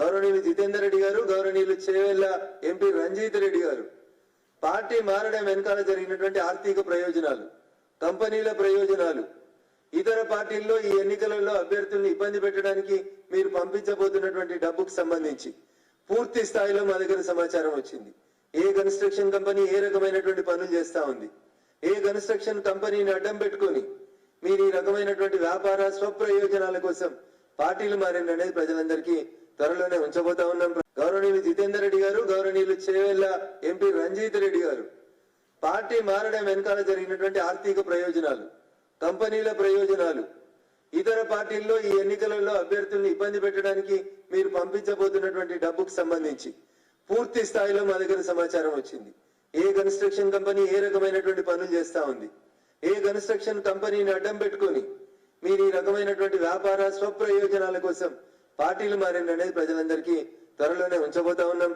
గౌరవనీయులు జితేందర్ రెడ్డి గారు గౌరవనీయులు చేవెళ్ళ ఎంపీ రంజిత్ రెడ్డి గారు. పార్టీ మారడం వెనకాల జరిగినటువంటి ఆర్థిక ప్రయోజనాలు కంపెనీల ప్రయోజనాలు ఇతర పార్టీల్లో ఈ ఎన్నికలలో అభ్యర్థుల్ని ఇబ్బంది పెట్టడానికి మీరు పంపించబోతున్నటువంటి డబ్బుకు సంబంధించి పూర్తి స్థాయిలో మా దగ్గర సమాచారం వచ్చింది. ఏ కన్స్ట్రక్షన్ కంపెనీ ఏ రకమైనటువంటి పనులు చేస్తా ఉంది? ఏ కన్స్ట్రక్షన్ కంపెనీని అడ్డం పెట్టుకొని మీరు ఈ రకమైనటువంటి వ్యాపార స్వప్రయోజనాల కోసం పార్టీలు మారిందనేది ప్రజలందరికీ త్వరలోనే ఉంచబోతా ఉన్నాం. గౌరవనీయులు జితేందర్ రెడ్డి గారు గౌరవనీయులు చేవెళ్ళ ఎంపీ రంజిత్ రెడ్డి గారు. పార్టీ మారడం వెనకాల జరిగినటువంటి ఆర్థిక ప్రయోజనాలు కంపెనీల ప్రయోజనాలు ఇతర పార్టీల్లో ఈ ఎన్నికలలో అభ్యర్థుల్ని ఇబ్బంది పెట్టడానికి మీరు పంపించబోతున్నటువంటి డబ్బుకు సంబంధించి పూర్తి స్థాయిలో మా దగ్గర సమాచారం వచ్చింది. ఏ కన్స్ట్రక్షన్ కంపెనీ ఏ రకమైనటువంటి పనులు చేస్తా ఉంది? ఏ కన్స్ట్రక్షన్ కంపెనీని అడ్డం పెట్టుకొని మీరు ఈ రకమైనటువంటి వ్యాపార స్వప్రయోజనాల కోసం పార్టీలు మారింది అనేది ప్రజలందరికీ త్వరలోనే ఉంచబోతా ఉన్నాం.